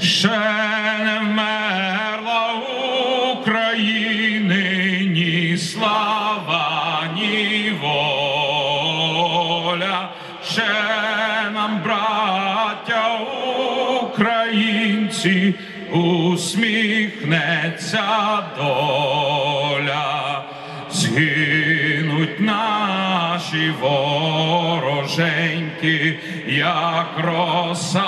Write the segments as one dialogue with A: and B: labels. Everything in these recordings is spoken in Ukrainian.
A: ще України слава, ще нам, браття українці, усміхнеться доля, згинуть наші вороженьки, як роса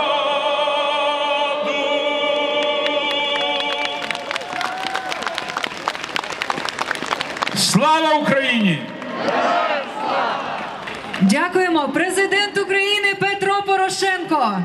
A: Слава Україні!
B: Дякуємо президент України Петро Порошенко.